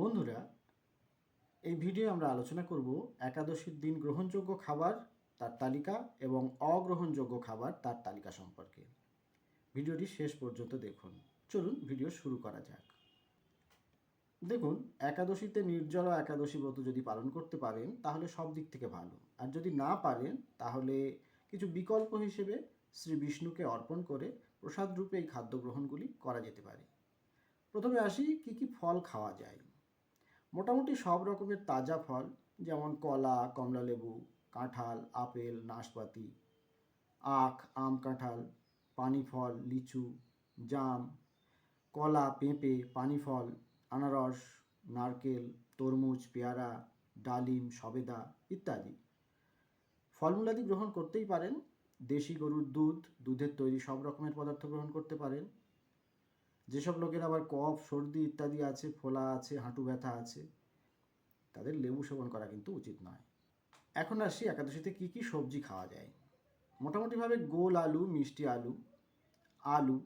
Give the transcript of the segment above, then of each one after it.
বন্ধুরা, এই ভিডিও আমরা আলোচনা করব একাদশীর দিন গ্রহণযোগ্য খাবার তার তালিকা এবং অগ্রহণযোগ্য খাবার তার তালিকা সম্পর্কে। ভিডিওটি শেষ পর্যন্ত দেখুন। চলুন ভিডিও শুরু করা যাক। দেখুন, একাদশীতে নির্জলা একাদশী ব্রত যদি পালন করতে পারেন, তাহলে সব দিক থেকে ভালো। আর যদি না পারেন, তাহলে কিছু বিকল্প হিসেবে শ্রী বিষ্ণুকে অর্পণ করে প্রসাদ রূপে এই খাদ্য গ্রহণগুলি করা যেতে পারে। প্রথমে আসি, কি কি ফল খাওয়া যায়? মোটামুটি সব রকমের তাজা ফল, যেমন কলা কমলালেবু কাঁঠাল, আপেল, নাশপাতি, আখ, আম কাঁঠাল পানি ফল লিচু, জাম, কলা, পেঁপে পানি ফল আনারস, নারকেল, তরমুজ, পেয়ারা, ডালিম, সবেদা ইত্যাদি। ফলমূলাদি গ্রহণ করতেই পারেন। দেশি গরুর দুধ, দুধের তৈরি সব রকমের পদার্থ গ্রহণ করতে পারেন। যেসব লোকের আবার কফ, সর্দি ইত্যাদি আছে, ফোলা আছে, হাঁটু ব্যথা আছে, তাদের লেবু সেবন করা কিন্তু উচিত নয়। এখন আসি একাদশীতে কী কী সবজি খাওয়া যায়। মোটামুটিভাবে গোল আলু, মিষ্টি আলু আলু,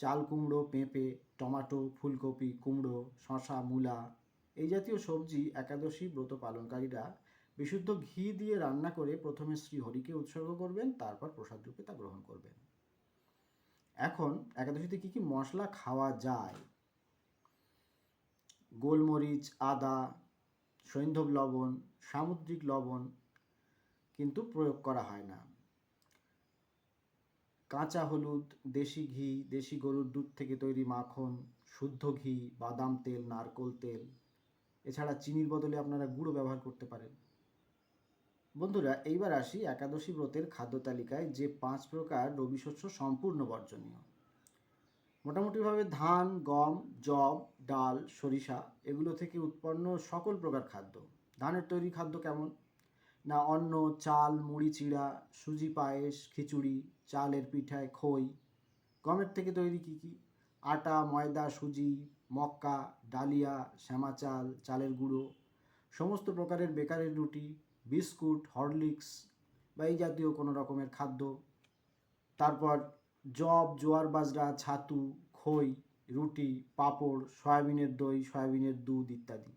চাল কুমড়ো, পেঁপে, টমাটো, ফুলকপি, কুমড়ো শশা মূলা এই জাতীয় সবজি একাদশী ব্রত পালনকারীরা বিশুদ্ধ ঘি দিয়ে রান্না করে প্রথমে শ্রীহরিকে উৎসর্গ করবেন, তারপর প্রসাদ রূপে তা গ্রহণ করবেন। এখন একাদশীতে কী কী মশলা খাওয়া যায়? গোলমরিচ, আদা সৈন্ধব লবণ, সামুদ্রিক লবণ কিন্তু প্রয়োগ করা হয় না। কাঁচা হলুদ, দেশি ঘি, দেশি গরুর দুধ থেকে তৈরি মাখন, শুদ্ধ ঘি, বাদাম তেল, নারকোল তেল। এছাড়া চিনির বদলে আপনারা গুঁড়ো ব্যবহার করতে পারেন। বন্ধুরা, এইবার আসি একাদশী ব্রতের খাদ্য তালিকায় যে পাঁচ প্রকার রবি শস্য সম্পূর্ণ বর্জনীয়। মোটামুটিভাবে ধান, গম, জব, ডাল, সরিষা এগুলো থেকে উৎপন্ন সকল প্রকার খাদ্য। ধানের তৈরি খাদ্য কেমন? না, অন্ন, চাল, মুড়ি, চিড়া, সুজি, পায়েস, খিচুড়ি, চালের পিঠায় খই। গমের থেকে তৈরি কী কী? আটা, ময়দা, সুজি, মক্কা, ডালিয়া, শ্যামা চাল, চালের গুঁড়ো। সমস্ত প্রকারের বেকারের রুটি বিস্কুট, হরলিক্স বা এই জাতীয় কোনো রকমের খাদ্য। তারপর জব, জোয়ার বাজরা, ছাতু, খই, রুটি, পাঁপড়, সয়াবিনের দই, সয়াবিনের দুধ ইত্যাদি।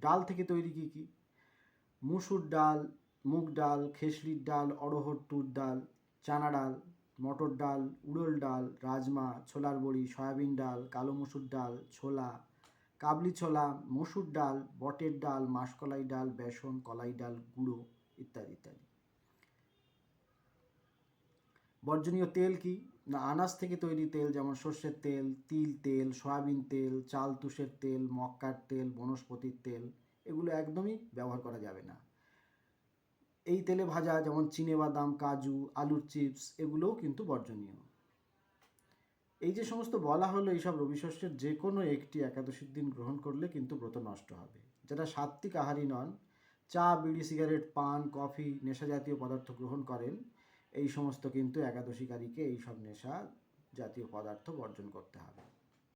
ডাল থেকে তৈরি কী কী? মুসুর ডাল, মুগ ডাল, খেসরির ডাল, অড়হর তুর ডাল, চানা ডাল, মটর ডাল, উড়ল ডাল, রাজমা, ছোলার বড়ি, সয়াবিন ডাল, কালো মসুর ডাল, ছোলা কাবলি ছোলা, মসুর ডাল, বটের ডাল, মাসকলাই ডাল, বেসন, কলাই ডাল, গুঁড়ো ইত্যাদি ইত্যাদি। বর্জনীয় তেল কি? না, আনাজ থেকে তৈরি তেল যেমন সর্ষের তেল, তিল তেল, সয়াবিন তেল, চাল, তুষের তেল, মক্কার তেল, বনস্পতির তেল, এগুলো একদমই ব্যবহার করা যাবে না। এই তেলে ভাজা যেমন চিনে বাদাম, কাজু, আলুর চিপস, এগুলোও কিন্তু বর্জনীয়। এই যে সমস্ত বলা হলো, এইসব রবি শস্যের যে কোনো একটি একাদশীর দিন গ্রহণ করলে কিন্তু ব্রত নষ্ট হবে। যারা সাত্ত্বিক আহারী নন, চা, বিড়ি, সিগারেট, পান, কফি, নেশা জাতীয় পদার্থ গ্রহণ করেন, এই সমস্ত কিন্তু একাদশীকারীকে এইসব নেশা জাতীয় পদার্থ বর্জন করতে হবে।